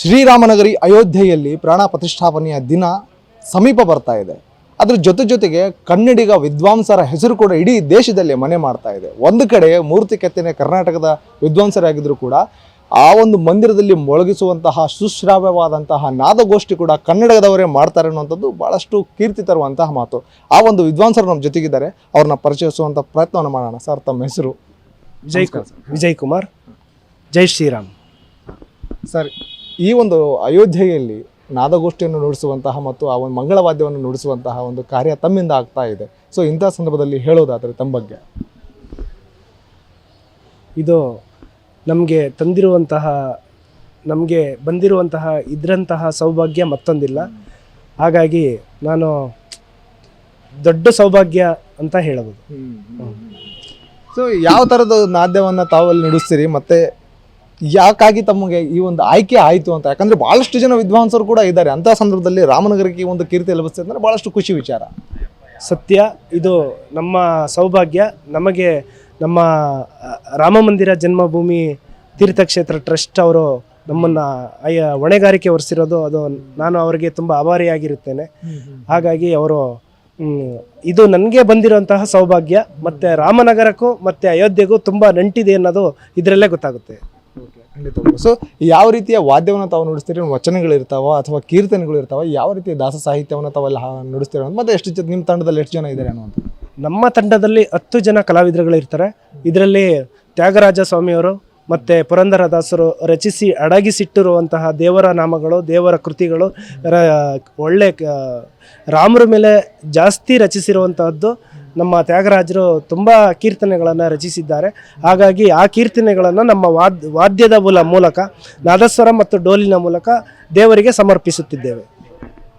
ಶ್ರೀರಾಮನಗರಿ ಅಯೋಧ್ಯೆಯಲ್ಲಿ ಪ್ರಾಣ ಪ್ರತಿಷ್ಠಾಪನೆಯ ದಿನ ಸಮೀಪ ಬರ್ತಾ ಇದೆ. ಅದ್ರ ಜೊತೆ ಜೊತೆಗೆ ಕನ್ನಡಿಗ ವಿದ್ವಾಂಸರ ಹೆಸರು ಕೂಡ ಇಡೀ ದೇಶದಲ್ಲಿ ಮನೆ ಮಾಡ್ತಾ ಇದೆ. ಒಂದು ಕಡೆ ಮೂರ್ತಿ ಕೆತ್ತನೆ ಕರ್ನಾಟಕದ ವಿದ್ವಾಂಸರಾಗಿದ್ದರೂ ಕೂಡ ಆ ಒಂದು ಮಂದಿರದಲ್ಲಿ ಮೊಳಗಿಸುವಂತಹ ಸುಶ್ರಾವ್ಯವಾದಂತಹ ನಾದಗೋಷ್ಠಿ ಕೂಡ ಕನ್ನಡದವರೇ ಮಾಡ್ತಾರೆ ಅನ್ನುವಂಥದ್ದು ಭಾಳಷ್ಟು ಕೀರ್ತಿ ತರುವಂತಹ ಮಾತು. ಆ ಒಂದು ವಿದ್ವಾಂಸರು ನಮ್ಮ ಜೊತೆಗಿದ್ದಾರೆ. ಅವ್ರನ್ನ ಪರಿಚಯಿಸುವಂಥ ಪ್ರಯತ್ನವನ್ನು ಮಾಡೋಣ ಸರ್ ತಮ್ಮ ಹೆಸರು. ವಿಜಯ್ ವಿಜಯ್ ಕುಮಾರ್. ಜೈ ಶ್ರೀರಾಮ್. ಸರ್. ಈ ಒಂದು ಅಯೋಧ್ಯೆಯಲ್ಲಿ ನಾದಗೋಷ್ಠಿಯನ್ನು ನುಡಿಸುವಂತಹ ಮತ್ತು ಆ ಒಂದು ಮಂಗಳವಾದ್ಯವನ್ನು ನುಡಿಸುವಂತಹ ಒಂದು ಕಾರ್ಯ ತಮ್ಮಿಂದ ಆಗ್ತಾ ಇದೆ. ಸೊ ಇಂಥ ಸಂದರ್ಭದಲ್ಲಿ ಹೇಳೋದಾದರೆ ತಮ್ಮ ಬಗ್ಗೆ. ಇದು ನಮಗೆ ತಂದಿರುವಂತಹ ನಮಗೆ ಬಂದಿರುವಂತಹ ಇದರಂತಹ ಸೌಭಾಗ್ಯ ಮತ್ತೊಂದಿಲ್ಲ. ಹಾಗಾಗಿ ನಾನು ದೊಡ್ಡ ಸೌಭಾಗ್ಯ ಅಂತ ಹೇಳಬಹುದು. ಸೊ ಯಾವ ಥರದ ನಾದ್ಯವನ್ನು ತಾವಲ್ಲಿ ನುಡಿಸ್ತೀರಿ? ಮತ್ತೆ ಯಾಕಾಗಿ ತಮಗೆ ಈ ಒಂದು ಆಯ್ಕೆ ಆಯಿತು ಅಂತ? ಯಾಕಂದ್ರೆ ಭಾಳಷ್ಟು ಜನ ವಿದ್ವಾಂಸರು ಕೂಡ ಇದ್ದಾರೆ. ಅಂಥ ಸಂದರ್ಭದಲ್ಲಿ ರಾಮನಗರಕ್ಕೆ ಈ ಒಂದು ಕೀರ್ತಿ ಲಭಿಸ್ತದೆ ಅಂದರೆ ಭಾಳಷ್ಟು ಖುಷಿ ವಿಚಾರ. ಸತ್ಯ ಇದು ನಮ್ಮ ಸೌಭಾಗ್ಯ. ನಮಗೆ ನಮ್ಮ ರಾಮ ಮಂದಿರ ಜನ್ಮಭೂಮಿ ತೀರ್ಥಕ್ಷೇತ್ರ ಟ್ರಸ್ಟ್ ಅವರು ನಮ್ಮನ್ನು ಅಯ್ಯ ಹೊಣೆಗಾರಿಕೆ ಒರೆಸಿರೋದು ಅದು ನಾನು ಅವರಿಗೆ ತುಂಬ ಆಭಾರಿಯಾಗಿರುತ್ತೇನೆ. ಹಾಗಾಗಿ ಅವರು ಇದು ನನಗೆ ಬಂದಿರುವಂತಹ ಸೌಭಾಗ್ಯ ಮತ್ತು ರಾಮನಗರಕ್ಕೂ ಮತ್ತು ಅಯೋಧ್ಯೆಗೂ ತುಂಬ ನಂಟಿದೆ ಅನ್ನೋದು ಇದರಲ್ಲೇ ಗೊತ್ತಾಗುತ್ತೆ. ಸೊ ಯಾವ ರೀತಿಯ ವಾದ್ಯವನ್ನು ತಾವು ನುಡಿಸ್ತೀರಿ? ವಚನಗಳಿರ್ತಾವ ಅಥವಾ ಕೀರ್ತನೆಗಳು ಇರ್ತಾವ? ಯಾವ ರೀತಿಯ ದಾಸ ಸಾಹಿತ್ಯವನ್ನು ತಾವೆಲ್ಲ ನುಡಿಸ್ತೀರ ಮತ್ತೆ ಎಷ್ಟು ಜನ, ನಿಮ್ಮ ತಂಡದಲ್ಲಿ ಎಷ್ಟು ಜನ ಇದ್ದಾರೆ ಅನ್ನುವಂಥ ನಮ್ಮ ತಂಡದಲ್ಲಿ ಹತ್ತು ಜನ ಕಲಾವಿದರುಗಳು ಇರ್ತಾರೆ. ಇದರಲ್ಲಿ ತ್ಯಾಗರಾಜ ಸ್ವಾಮಿಯವರು ಮತ್ತು ಪುರಂದರದಾಸರು ರಚಿಸಿ ಅಡಗಿಸಿಟ್ಟಿರುವಂತಹ ದೇವರ ನಾಮಗಳು, ದೇವರ ಕೃತಿಗಳು ಒಳ್ಳೆ ರಾಮರ ಮೇಲೆ ಜಾಸ್ತಿ ರಚಿಸಿರುವಂತಹದ್ದು ನಮ್ಮ ತ್ಯಾಗರಾಜರು ತುಂಬ ಕೀರ್ತನೆಗಳನ್ನು ರಚಿಸಿದ್ದಾರೆ. ಹಾಗಾಗಿ ಆ ಕೀರ್ತನೆಗಳನ್ನು ನಮ್ಮ ವಾದ್, ವಾದ್ಯದ ಮೂಲ ಮೂಲಕ, ನಾದಸ್ವರ ಮತ್ತು ಡೋಲಿನ ಮೂಲಕ ದೇವರಿಗೆ ಸಮರ್ಪಿಸುತ್ತಿದ್ದೇವೆ.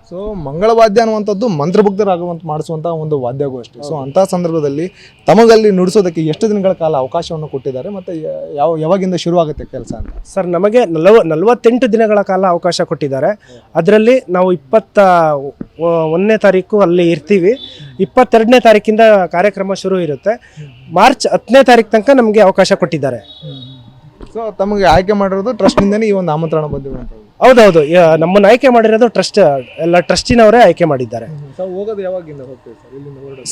ಸೊ ಮಂಗಳ ವಾದ್ಯ ಅನ್ನುವಂಥದ್ದು ಮಂತ್ರಮುಗ್ಧರಾಗುವಂತ ಮಾಡಿಸುವಂತಹ ಒಂದು ವಾದ್ಯಗೋಷ್ಠಿ ಸೊ ಅಂತಹ ಸಂದರ್ಭದಲ್ಲಿ ತಮಗಲ್ಲಿ ನುಡಿಸೋದಕ್ಕೆ ಎಷ್ಟು ದಿನಗಳ ಕಾಲ ಅವಕಾಶವನ್ನು ಕೊಟ್ಟಿದ್ದಾರೆ ಮತ್ತೆ ಯಾವ ಯಾವಾಗಿಂದ ಶುರುವಾಗುತ್ತೆ ಕೆಲಸ ಅಂತ? ಸರ್ ನಮಗೆ ನಲವ ನಲವತ್ತೆಂಟು ದಿನಗಳ ಕಾಲ ಅವಕಾಶ ಕೊಟ್ಟಿದ್ದಾರೆ. ಅದರಲ್ಲಿ ನಾವು ಇಪ್ಪತ್ತ ಒಂದನೇ ತಾರೀಕು ಅಲ್ಲಿ ಇರ್ತೀವಿ. ಇಪ್ಪತ್ತೆರಡನೇ ತಾರೀಕಿಂದ ಕಾರ್ಯಕ್ರಮ ಶುರು ಇರುತ್ತೆ. ಮಾರ್ಚ್ ಹತ್ತನೇ ತಾರೀಕು ತನಕ ನಮಗೆ ಅವಕಾಶ ಕೊಟ್ಟಿದ್ದಾರೆ. ಸೊ ತಮಗೆ ಆಯ್ಕೆ ಮಾಡಿರೋದು ಟ್ರಸ್ಟ್ನಿಂದನೇ ಈ ಒಂದು ಆಮಂತ್ರಣ ಬಂದಿರುವಂಥದ್ದು. ಹೌದೌದು. ನಮ್ಮನ್ನ ಆಯ್ಕೆ ಮಾಡಿರೋದು ಟ್ರಸ್ಟ್ ಎಲ್ಲ ಟ್ರಸ್ಟಿನವರೇ ಆಯ್ಕೆ ಮಾಡಿದ್ದಾರೆ. ಸೊ ಹೋಗೋದು ಯಾವಾಗಿಂದ ಹೋಗ್ತೀವಿ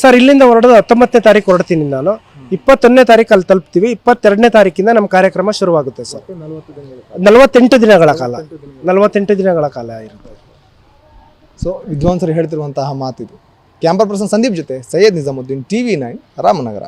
ಸರ್? ಇಲ್ಲಿಂದ ಹೊರಡೋದು? ಹತ್ತೊಂಬತ್ತನೇ ತಾರೀಕು ಹೊರಡ್ತೀನಿ ನಾನು. ಇಪ್ಪತ್ತೊಂದನೇ ತಾರೀಕು ಅಲ್ಲಿ ತಲುಪ್ತೀವಿ. ಇಪ್ಪತ್ತೆರಡನೇ ತಾರೀಕಿಂದ ನಮ್ಮ ಕಾರ್ಯಕ್ರಮ ಶುರುವಾಗುತ್ತೆ ಸರ್. ನಲವತ್ತೆಂಟು ದಿನಗಳ ಕಾಲ. ನಲವತ್ತೆಂಟು ದಿನಗಳ ಕಾಲ. ಇರುತ್ತೆ. ಸೊ ವಿದ್ವಾಂಸರು ಹೇಳ್ತಿರುವಂತಹ ಮಾತಿದು. ಕ್ಯಾಂಪರ್ ಪರ್ಸನ್ ಸಂದೀಪ್ ಜೊತೆ Syed Nizamuddin T V nine Ramanagara.